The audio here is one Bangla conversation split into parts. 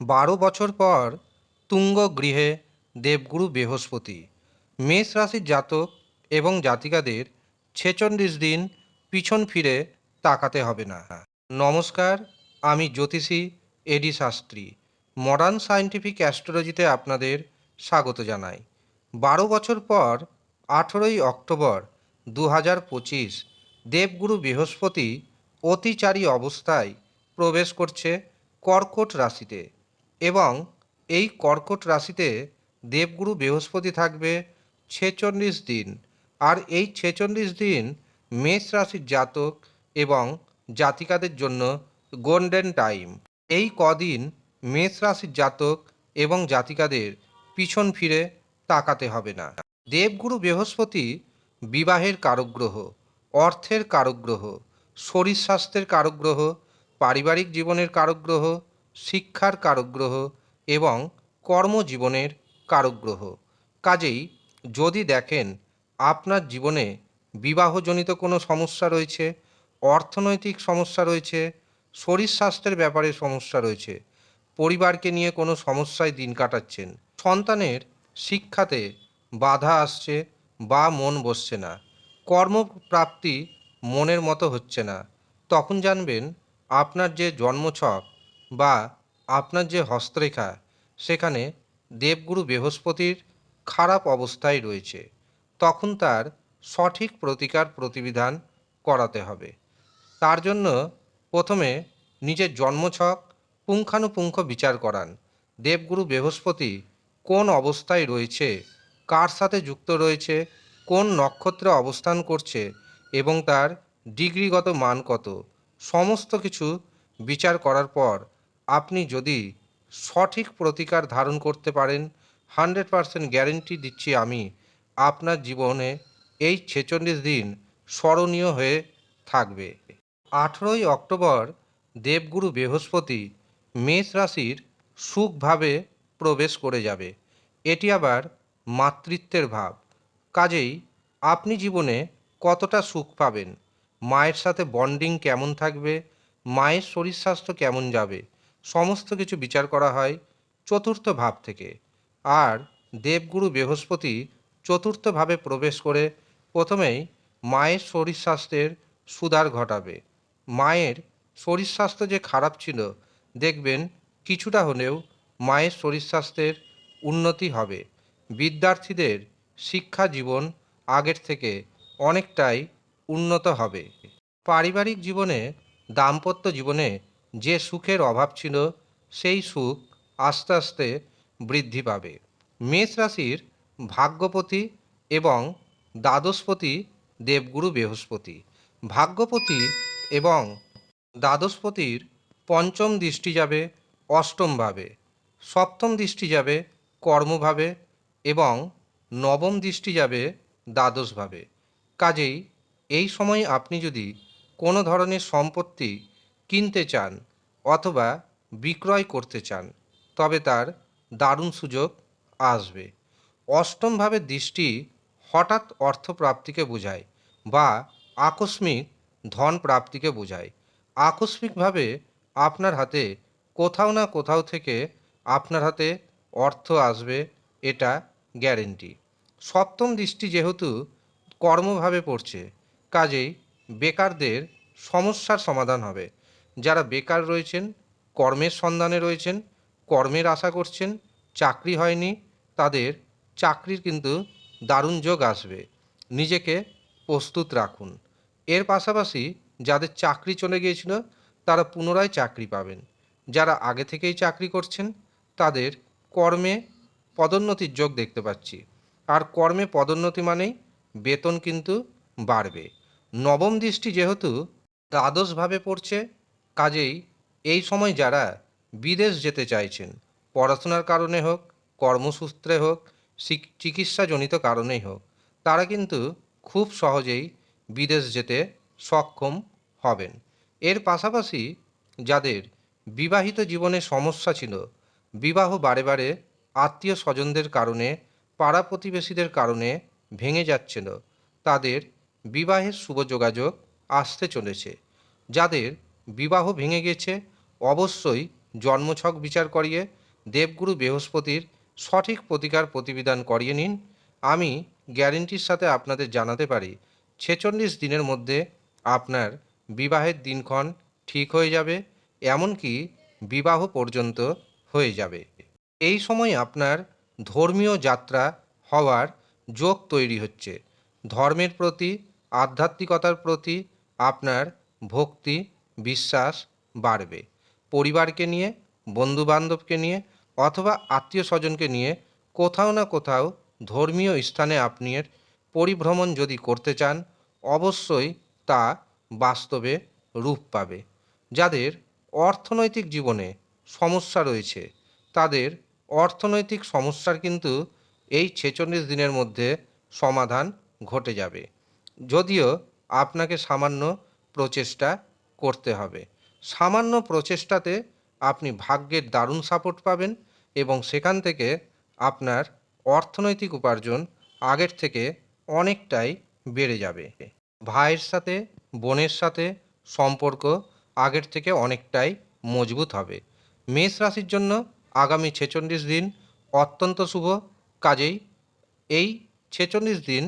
বারো বছর পর তুঙ্গ গৃহে দেবগুরু বৃহস্পতি, মেষ রাশির জাতক এবং জাতিকাদের ছেচল্লিশ দিন পিছন ফিরে তাকাতে হবে না। নমস্কার, আমি জ্যোতিষী এডি শাস্ত্রী মডার্ন সায়েন্টিফিক অ্যাস্ট্রোলজিতে আপনাদের স্বাগত জানাই। বারো বছর পর আঠেরোই অক্টোবর দু হাজার পঁচিশ দেবগুরু বৃহস্পতি অতিচারী অবস্থায় প্রবেশ করছে কর্কট রাশিতে। এবং এই কর্কট রাশিতে দেবগুরু বৃহস্পতি থাকবে ছেচল্লিশ দিন। আর এই ছেচল্লিশ দিন মেষ রাশির জাতক এবং জাতিকাদের জন্য গোল্ডেন টাইম এই কদিন মেষ রাশির জাতক এবং জাতিকাদের পিছন ফিরে তাকাতে হবে না। দেবগুরু বৃহস্পতি বিবাহের কারকগ্রহ অর্থের কারকগ্রহ শরীর স্বাস্থ্যের কারকগ্রহ পারিবারিক জীবনের কারকগ্রহ শিক্ষার কারকগ্রহ এবং কর্মজীবনের কারকগ্রহ কাজেই যদি দেখেন আপনার জীবনে বিবাহজনিত কোনো সমস্যা রয়েছে, অর্থনৈতিক সমস্যা রয়েছে, শরীর স্বাস্থ্যের ব্যাপারে সমস্যা রয়েছে, পরিবারকে নিয়ে কোনো সমস্যায় দিন কাটাচ্ছেন, সন্তানের শিক্ষাতে বাধা আসছে বা মন বসছে না, কর্মপ্রাপ্তি মনের মতো হচ্ছে না, তখন জানবেন আপনার যে জন্মছক বা আপনার যে হস্তরেখা, সেখানে দেবগুরু বৃহস্পতির খারাপ অবস্থায় রয়েছে, তখন তার সঠিক প্রতিকার প্রতিবিধান করাতে হবে। তার জন্য প্রথমে নিজের জন্মছক, পুঙ্খানুপুঙ্খ বিচার করান, দেবগুরু বৃহস্পতি কোন অবস্থায় রয়েছে, কার সাথে যুক্ত রয়েছে, কোন নক্ষত্রে অবস্থান করছে এবং তার ডিগ্রিগত মান কত, সমস্ত কিছু বিচার করার পর আপনি যদি সঠিক প্রতিকার ধারণ করতে পারেন, হান্ড্রেড পারসেন্ট গ্যারেন্টি দিচ্ছি আমি, আপনার জীবনে এই ছেচল্লিশ দিন স্মরণীয় হয়ে থাকবে। আঠেরোই অক্টোবর, দেবগুরু বৃহস্পতি মেষ রাশির সুখভাবে প্রবেশ করে যাবে। এটি আবার মাতৃত্বের ভাব। কাজেই আপনি জীবনে কতটা সুখ পাবেন? মায়ের সাথে বন্ডিং কেমন থাকবে? মায়ের শরীর স্বাস্থ্য কেমন যাবে? সমস্ত কিছু বিচার করা হয় চতুর্থ ভাব থেকে। আর দেবগুরু বৃহস্পতি চতুর্থভাবে প্রবেশ করে প্রথমেই মায়ের শরীর স্বাস্থ্যের সুধার ঘটাবে। মায়ের শরীর স্বাস্থ্য যে খারাপ ছিল, দেখবেন কিছুটা হলেও মায়ের শরীর স্বাস্থ্যের উন্নতি হবে। বিদ্যার্থীদের শিক্ষা জীবন আগের থেকে অনেকটাই উন্নত হবে। পারিবারিক জীবনে দাম্পত্য জীবনে যে সুখের অভাব ছিল, সেই সুখ আস্তে আস্তে বৃদ্ধি পাবে। মেষ রাশির ভাগ্যপতি এবং দ্বাদশপতি দেবগুরু বৃহস্পতি। ভাগ্যপতি এবং দ্বাদশপতির পঞ্চম দৃষ্টি যাবে অষ্টমভাবে সপ্তম দৃষ্টি যাবে কর্মভাবে এবং নবম দৃষ্টি যাবে দ্বাদশভাবে কাজেই এই সময় আপনি যদি কোনো ধরনের সম্পত্তি কিনতে চান অথবা বিক্রয় করতে চান, তবে তার দারুণ সুযোগ আসবে। অষ্টমভাবে দৃষ্টি হঠাৎ অর্থপ্রাপ্তিকে বোঝায় বা আকস্মিক ধন প্রাপ্তিকে বোঝায়। আকস্মিকভাবে আপনার হাতে কোথাও না কোথাও থেকে আপনার হাতে অর্থ আসবে, এটা গ্যারেন্টি। সপ্তম দৃষ্টি যেহেতু কর্মভাবে পড়ছে, কাজেই বেকারদের সমস্যার সমাধান হবে। যারা বেকার রয়েছেন, কর্মের সন্ধানে রয়েছেন, কর্মের আশা করছেন, চাকরি হয়নি, তাদের চাকরির কিন্তু দারুণ যোগ আসবে। নিজেকে প্রস্তুত রাখুন। এর পাশাপাশি যাদের চাকরি চলে গিয়েছিল, তারা পুনরায় চাকরি পাবেন। যারা আগে থেকেই চাকরি করছেন, তাদের কর্মে পদোন্নতির যোগ দেখতে পাচ্ছি। আর কর্মে পদোন্নতি মানেই বেতন কিন্তু বাড়বে। নবম দৃষ্টি যেহেতু দ্বাদশভাবে পড়ছে কাজেই এই সময় যারা বিদেশ যেতে চাইছেন, পড়াশোনার কারণে হোক, কর্মসূত্রে হোক চিকিৎসাজনিত কারণেই হোক, তারা কিন্তু খুব সহজেই বিদেশ যেতে সক্ষম হবেন। এর পাশাপাশি যাদের বিবাহিত জীবনে সমস্যা ছিল, বিবাহ বারে বারে আত্মীয় স্বজনদের কারণে, পাড়া প্রতিবেশীদের কারণে ভেঙে যাচ্ছিল, তাদের বিবাহের শুভ যোগাযোগ আসতে চলেছে, যাদের বিবাহ ভেঙে গেছে, অবশ্যই জন্মছক বিচার করিয়ে দেবগুরু বৃহস্পতির সঠিক প্রতিকার প্রতিবিধান করিয়ে নিন। আমি গ্যারেন্টির সাথে আপনাদের জানাতে পারি, ছেচল্লিশ দিনের মধ্যে আপনার বিবাহের দিনক্ষণ ঠিক হয়ে যাবে, এমনকি বিবাহ পর্যন্ত হয়ে যাবে। এই সময় আপনার ধর্মীয় যাত্রা হওয়ার যোগ তৈরি হচ্ছে। ধর্মের প্রতি, আধ্যাত্মিকতার প্রতি আপনার ভক্তি বিশ্বাস বাড়বে। পরিবারকে নিয়ে, বন্ধুবান্ধবকে নিয়ে অথবা আত্মীয় স্বজনকে নিয়ে কোথাও না কোথাও ধর্মীয় স্থানে আপনি এর পরিভ্রমণ যদি করতে চান, অবশ্যই তা বাস্তবে রূপ পাবে। যাদের অর্থনৈতিক জীবনে সমস্যা রয়েছে, তাদের অর্থনৈতিক সমস্যার কিন্তু এই ছেচল্লিশ দিনের মধ্যে সমাধান ঘটে যাবে। যদিও আপনাকে সামান্য প্রচেষ্টা করতে হবে। সামান্য প্রচেষ্টাতে আপনি ভাগ্যের দারুণ সাপোর্ট পাবেন এবং সেখান থেকে আপনার অর্থনৈতিক উপার্জন আগের থেকে অনেকটাই বেড়ে যাবে। ভাইয়ের সাথে, বোনের সাথে সম্পর্ক আগের থেকে অনেকটাই মজবুত হবে। মেষ রাশির জন্য আগামী ছেচল্লিশ দিন অত্যন্ত শুভ। কাজেই এই ছেচল্লিশ দিন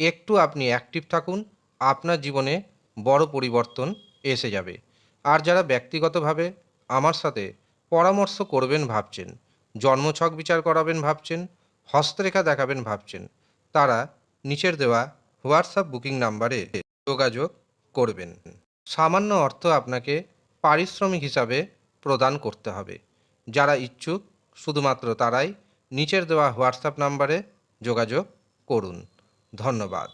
একটু আপনি অ্যাক্টিভ থাকুন। আপনার জীবনে বড় পরিবর্তন এসে যাবে। আর যারা ব্যক্তিগতভাবে আমার সাথে পরামর্শ করবেন ভাবছেন, জন্মছক বিচার করাবেন ভাবছেন, হস্তরেখা দেখাবেন ভাবছেন, তারা নিচের দেওয়া হোয়াটসঅ্যাপ বুকিং নাম্বারে যোগাযোগ করবেন। সামান্য অর্থ আপনাকে পারিশ্রমিক হিসাবে প্রদান করতে হবে। যারা ইচ্ছুক, শুধুমাত্র তারাই নিচের দেওয়া হোয়াটসঅ্যাপ নাম্বারে যোগাযোগ করুন। ধন্যবাদ।